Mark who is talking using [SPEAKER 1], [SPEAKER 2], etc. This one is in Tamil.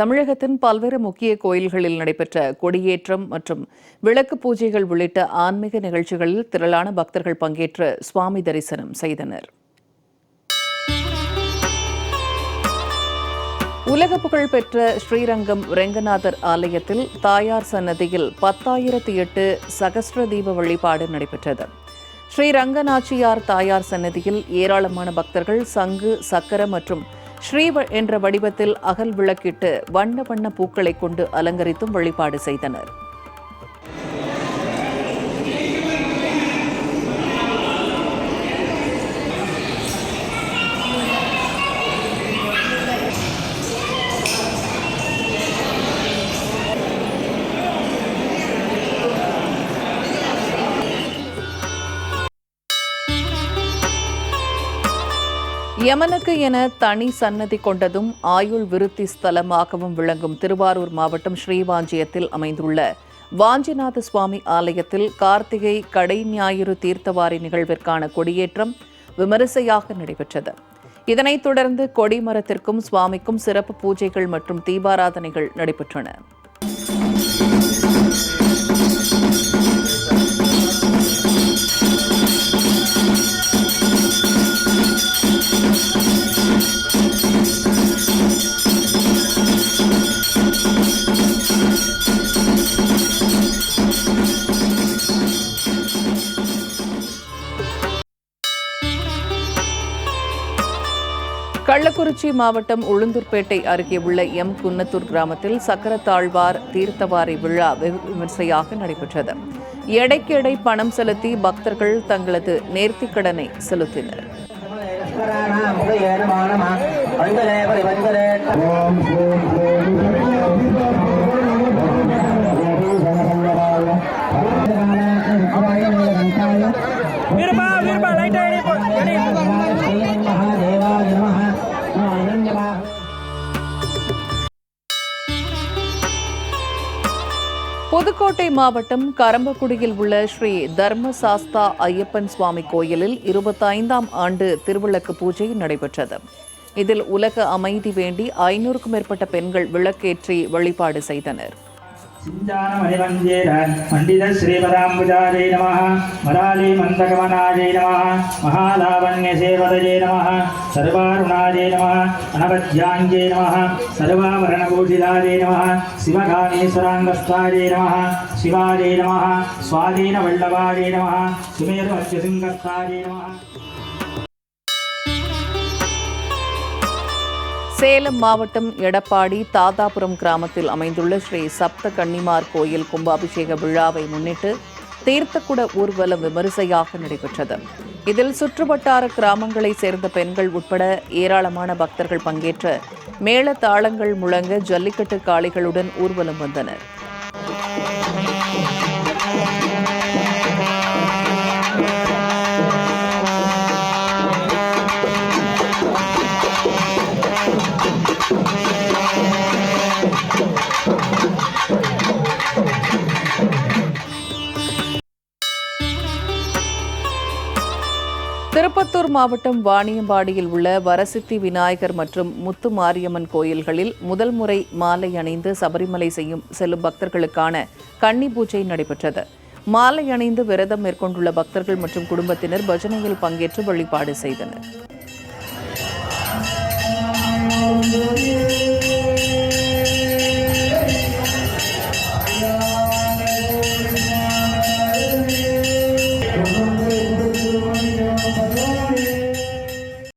[SPEAKER 1] தமிழகத்தின் பல்வேறு முக்கிய கோயில்களில் நடைபெற்ற கொடியேற்றம் மற்றும் விளக்கு பூஜைகள் உள்ளிட்ட ஆன்மீக நிகழ்ச்சிகளில் திரளான பக்தர்கள் பங்கேற்று சுவாமி தரிசனம் செய்தனர். உலக புகழ்பெற்ற ஸ்ரீரங்கம் ரெங்கநாதர் ஆலயத்தில் தாயார் சன்னதியில் பத்தாயிரத்தி எட்டு சகஸ்ர தீப வழிபாடு நடைபெற்றது. ஸ்ரீரங்கநாச்சியார் தாயார் சன்னதியில் ஏராளமான பக்தர்கள் சங்கு சக்கர மற்றும் ஸ்ரீ என்ற வடிவத்தில் அகல் விளக்கிட்டு வண்ண வண்ண பூக்களை கொண்டு அலங்கரித்தும் வழிபாடு செய்தனர். யமனுக்கு என தனி சன்னதி கொண்டதும் ஆயுள் விருத்தி ஸ்தலமாகவும் விளங்கும் திருவாரூர் மாவட்டம் ஸ்ரீவாஞ்சியத்தில் அமைந்துள்ள வாஞ்சிநாத சுவாமி ஆலயத்தில் கார்த்திகை கடை ஞாயிறு தீர்த்தவாரி நிகழ்விற்கான கொடியேற்றம் விமரிசையாக நடைபெற்றது. இதனைத் தொடர்ந்து கொடிமரத்திற்கும் சுவாமிக்கும் சிறப்பு பூஜைகள் மற்றும் தீபாராதனைகள் நடைபெற்றன. கள்ளக்குறிச்சி மாவட்டம் உளுந்தூர்பேட்டை அருகே உள்ள எம் குன்னத்தூர் கிராமத்தில் சக்கரத்தாழ்வார் தீர்த்தவாரி விழா வெகு விமர்சையாக நடைபெற்றது. எடைக்கு எடை பணம் செலுத்தி பக்தர்கள் தங்களது நேர்த்திக்கடனை செலுத்தினர்.
[SPEAKER 2] ஓம்
[SPEAKER 1] புதுக்கோட்டை மாவட்டம் கரம்பக்குடியில் உள்ள ஸ்ரீ தர்மசாஸ்தா ஐயப்பன் சுவாமி கோயிலில் இருபத்தைந்தாம் ஆண்டு திருவிளக்கு பூஜை நடைபெற்றது. இதில் உலக அமைதி வேண்டி ஐநூறுக்கும் மேற்பட்ட பெண்கள் விளக்கேற்றி வழிபாடு செய்தனர்.
[SPEAKER 3] సింజానమణిమంజేర పండిత శ్రీపదాంబుజాజై నమ వరాళీ మందకమనాజై నమ మహాలావణ్యసేవదజై నమ సర్వారుణాజై నమ అనవధ్యాంజై నమ సర్వాభరణభూషితాజై నమ శివగామేశ్వరాంగస్థాజై నమ శివాజై నమ స్వాధీనవల్లభాజై నమ సుమేరుమత్యసింగస్థాజై నమ
[SPEAKER 1] சேலம் மாவட்டம் எடப்பாடி தாதாபுரம் கிராமத்தில் அமைந்துள்ள ஸ்ரீ சப்த கன்னிமார் கோயில் கும்பாபிஷேக விழாவை முன்னிட்டு தீர்த்தக்குட ஊர்வலம் விமரிசையாக நடைபெற்றது. இதில் சுற்றுவட்டார கிராமங்களைச் சேர்ந்த பெண்கள் உட்பட ஏராளமான பக்தர்கள் பங்கேற்ற மேள தாளங்கள் முழங்க ஜல்லிக்கட்டு காளைகளுடன் ஊர்வலம் வந்தனர். திருப்பத்தூர் மாவட்டம் வாணியம்பாடியில் உள்ள வரசித்தி விநாயகர் மற்றும் முத்து மாரியம்மன் கோயில்களில் முதல் முறை மாலை அணிந்து சபரிமலை செய்யும் செல்லும் பக்தர்களுக்கான கன்னி பூஜை நடைபெற்றது. மாலை அணிந்து விரதம் மேற்கொண்டுள்ள பக்தர்கள் மற்றும் குடும்பத்தினர் பஜனையில் பங்கேற்று வழிபாடு செய்தனர்.